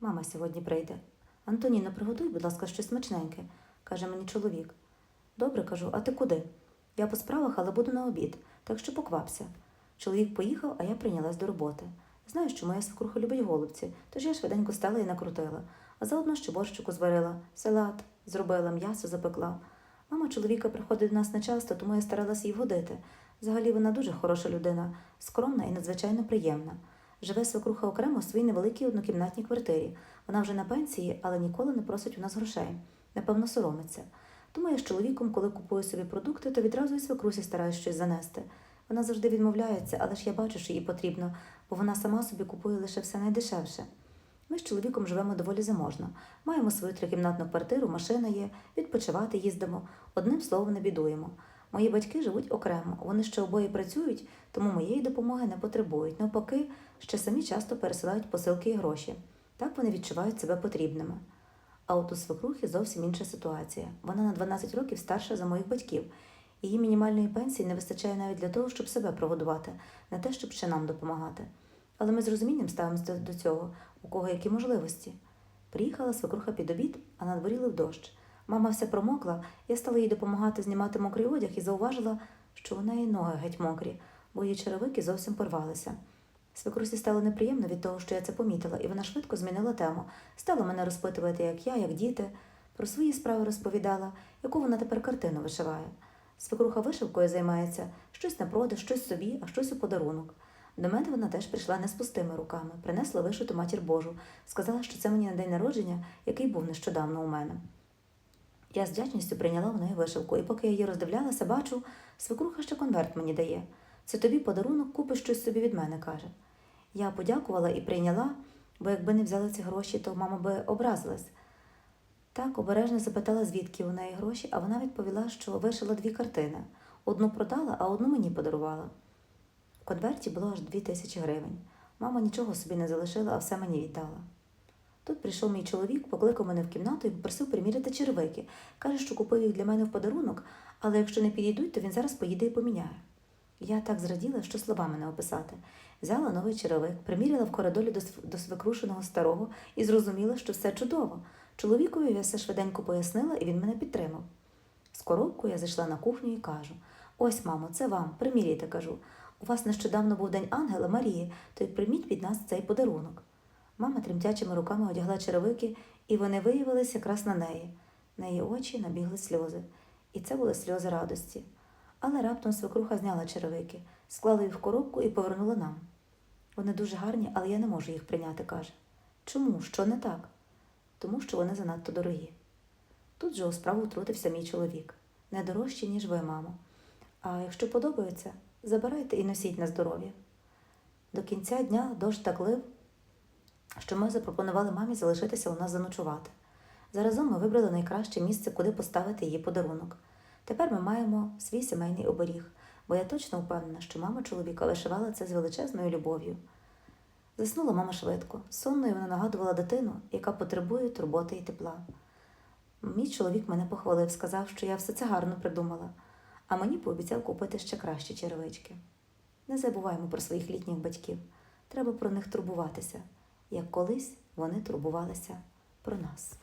Мама сьогодні прийде. Антоніно, приготуй, будь ласка, щось смачненьке, каже мені чоловік. Добре, кажу, а ти куди? Я по справах, але буду на обід, так що поквапся. Чоловік поїхав, а я прийнялась до роботи. Знаю, що моя свекруха любить голубці, тож я швиденько стала і накрутила, а заодно ще борщику зварила, салат, зробила, м'ясо запекла. Мама чоловіка приходить до нас нечасто, тому я старалася їй вгодити. Взагалі вона дуже хороша людина, скромна і надзвичайно приємна. Живе свекруха окремо у своїй невеликій однокімнатній квартирі. Вона вже на пенсії, але ніколи не просить у нас грошей. Напевно, соромиться. Тому я з чоловіком, коли купую собі продукти, то відразу і свекрусі стараюсь щось занести. Вона завжди відмовляється, але ж я бачу, що їй потрібно, бо вона сама собі купує лише все найдешевше. Ми з чоловіком живемо доволі заможно. Маємо свою трикімнатну квартиру, машина є, відпочивати їздимо. Одним словом, не бідуємо. Мої батьки живуть окремо, вони ще обоє працюють, тому моєї допомоги не потребують. Навпаки, ще самі часто пересилають посилки і гроші. Так вони відчувають себе потрібними. А от у свекрухи зовсім інша ситуація. Вона на 12 років старша за моїх батьків. Її мінімальної пенсії не вистачає навіть для того, щоб себе прогодувати, не те, щоб ще нам допомагати. Але ми з розумінням ставимося до, до цього, у кого які можливості. Приїхала свекруха під обід, а на дворі лив дощ. Мама вся промокла, я стала їй допомагати знімати мокрий одяг і зауважила, що у неї ноги геть мокрі, бо її черевики зовсім порвалися. Свекрусі стало неприємно від того, що я це помітила, і вона швидко змінила тему. Стала мене розпитувати, як я, як діти, про свої справи розповідала, яку вона тепер картину вишиває. Свекруха вишивкою займається щось на продаж, щось собі, а щось у подарунок. До мене вона теж прийшла не з пустими руками, принесла вишиту матір Божу, сказала, що це мені на день народження, який був нещодавно у мене. Я з вдячністю прийняла в неї вишивку, і поки я її роздивлялася, бачу, свекруха ще конверт мені дає. Це тобі подарунок, купиш щось собі від мене, каже. Я подякувала і прийняла, бо якби не взяла ці гроші, то мама би образилась. Так обережно запитала, звідки у неї гроші, а вона відповіла, що вишила дві картини. Одну продала, а одну мені подарувала. В конверті було аж дві тисячі гривень. Мама нічого собі не залишила, а все мені віддала. Тут прийшов мій чоловік, покликав мене в кімнату і попросив приміряти черевики. Каже, що купив їх для мене в подарунок, але якщо не підійдуть, то він зараз поїде і поміняє. Я так зраділа, що словами не описати. Взяла новий черевик, приміряла в коридорі до, до свекрушеного старого і зрозуміла, що все чудово. Чоловікові я все швиденько пояснила, і він мене підтримав. З коробкою я зайшла на кухню і кажу: ось, мамо, це вам, приміряйте, кажу. У вас нещодавно був день Ангела Марії, то й прийміть від нас цей подарунок. Мама тремтячими руками одягла черевики, і вони виявилися якраз на неї. На її очі набігли сльози, і це були сльози радості. Але раптом свекруха зняла черевики, склала їх в коробку і повернула нам. Вони дуже гарні, але я не можу їх прийняти, каже. Чому? Що не так? Тому що вони занадто дорогі. Тут же у справу втрутився мій чоловік. Не дорожчі, ніж ви, мамо. А якщо подобається, забирайте і носіть на здоров'я. До кінця дня дощ так лив, що ми запропонували мамі залишитися у нас заночувати. Заразом ми вибрали найкраще місце, куди поставити її подарунок. Тепер ми маємо свій сімейний оберіг, бо я точно впевнена, що мама чоловіка вишивала це з величезною любов'ю. Заснула мама швидко. Сонною вона нагадувала дитину, яка потребує турботи і тепла. Мій чоловік мене похвалив, сказав, що я все це гарно придумала, а мені пообіцяв купити ще кращі черевички. Не забуваємо про своїх літніх батьків. Треба про них турбуватися, як колись вони турбувалися про нас.